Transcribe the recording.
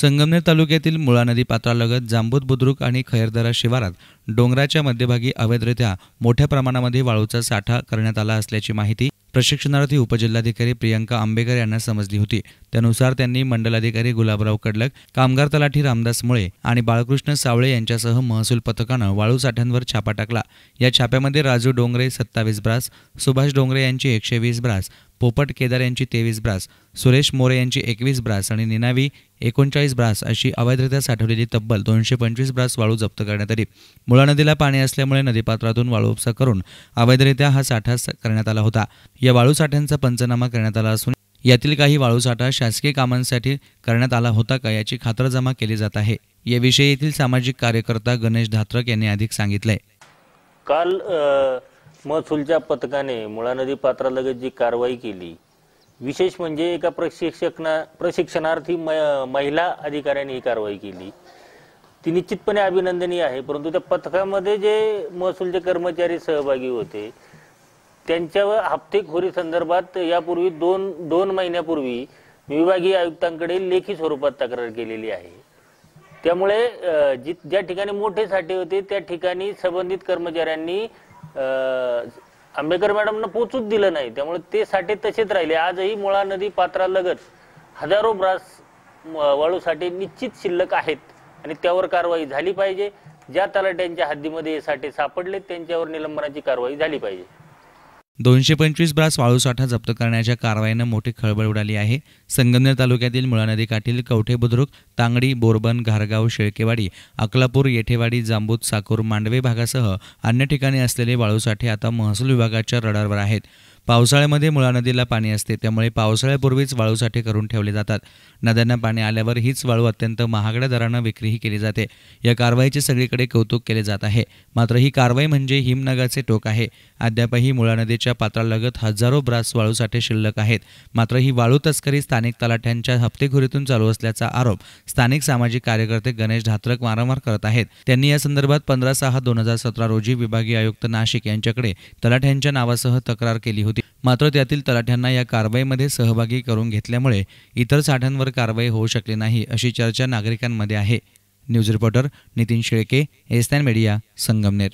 संगमनेर तालुक्यातील मुळा नदी पात्रालगत जांबूत बुद्रुक आणि खैरदरा शिवारात डोंगराच्या मध्यभागी अवैधरित्या मोठ्या प्रमाणामध्ये वाळूचा साठा करण्यात आला असल्याची माहिती प्रशिक्षणार्थी उपजिल्हाधिकारी प्रियंका आंबेकर यांना समजली होती. त्यानुसार त्यांनी मंडलाधिकारी गुलाबराव कडलक कामगार तलाठी रामदास मुळे आणि बाळकृष्ण सावळे यांच्यासह महसूल पथकानं वाळू साठ्यांवर छापा टाकला. या छाप्यामध्ये राजू डोंगरे सत्तावीस ब्रास सुभाष डोंगरे यांची एकशे वीस ब्रास पोपट केदार यांची तेवीस ब्रास सुरेश मोरे यांची एकवीस ब्रास आणि निनावी एकोणचाळीस ब्रास अशी अवैधरित्या साठवलेली तब्बल दोनशे पंचवीस ब्रास वाळू जप्त करण्यात आली. मुळा नदीला पाणी असल्यामुळे नदीपात्रातून वाळू उपसा करून अवैधरित्या हा साठा करण्यात आला होता. या वाळू साठ्यांचा पंचनामा करण्यात आला असून यातील काही वाळू साठा शासकीय कामांसाठी करण्यात आला होता का याची खातरजमा केली जात आहे. याविषयी येथील सामाजिक कार्यकर्ता गणेश धात्रक यांनी अधिक सांगितलंय. काल अ, महसूलच्या पथकाने मुळा नदी पात्रालगत जी कारवाई केली. विशेष म्हणजे एका प्रशिक्षकना प्रशिक्षणार्थी म- महिला अधिकाऱ्याने ही कारवाई केली. ती निश्चितपणे अभिनंदनीय आहे परंतु त्या पथकामध्ये जे महसूलचे कर्मचारी सहभागी होते त्यांच्यावर हप्तेखोरी संदर्भात यापूर्वी दोन दोन महिन्यापूर्वी विभागीय आयुक्तांकडे लेखी स्वरूपात तक्रार केलेली आहे. त्यामुळे जी ज्या ठिकाणी मोठे साठे होते त्या ठिकाणी संबंधित कर्मचाऱ्यांनी अ, आंबेकर मॅडमना पोचूच दिलं नाही. त्यामुळे ते साठे तसेच राहिले. आजही मुळा नदी पात्रालगत हजारो ब्रास वाळू साठे निश्चित शिल्लक आहेत आणि त्यावर कारवाई झाली पाहिजे. ज्या तलाट्यांच्या हद्दीमध्ये हे साठे सापडले त्यांच्यावर निलंबनाची कारवाई झाली पाहिजे. दोनशे पंचवीस ब्रास वाळू साठा जप्त करण्याच्या कारवाईनं मोठी खळबळ उडाली आहे. संगमनेर तालुक्यातील मुळा नदीकाठील कवठे बुद्रुक तांगडी बोरबन घारगाव शेळकेवाडी अकलापूर येठेवाडी जांबूत साकूर मांडवे भागासह अन्य ठिकाणी असलेले वाळू साठे आता महसूल विभागाच्या रडारवर आहेत. पावसाळ्यामध्ये मुळा नदीला पाणी असते त्यामुळे पावसाळ्यापूर्वीच वाळूसाठी करून ठेवले जातात. नद्यांना पाणी आल्यावर हीच वाळू अत्यंत महागड्या दरानं विक्रीही केली जाते. या कारवाईचे सगळीकडे कौतुक केले जात आहे. मात्र ही कारवाई म्हणजे हिमनगाचे टोक आहे. अद्यापही मुळा नदीच्या पात्रालगत हजारो ब्रास वाळूसाठी शिल्लक आहेत. मात्र ही वाळू तस्करी स्थानिक तलाठ्यांच्या हप्तेखोरीतून चालू असल्याचा आरोप स्थानिक सामाजिक कार्यकर्ते गणेश धात्रक वारंवार करत आहेत. त्यांनी या संदर्भात पंधरा सहा दोन हजार सतरा रोजी विभागीय आयुक्त नाशिक यांच्याकडे तलाठ्यांच्या नावासह तक्रार केली होती. मात्र त्यातील तलाठ्यांना या कारवाईमध्ये सहभागी करून घेतल्यामुळे इतर साठ्यांवर कारवाई होऊ शकली नाही अशी चर्चा नागरिकांमध्ये आहे. News reporter Nitin Shelke S media Sangamner.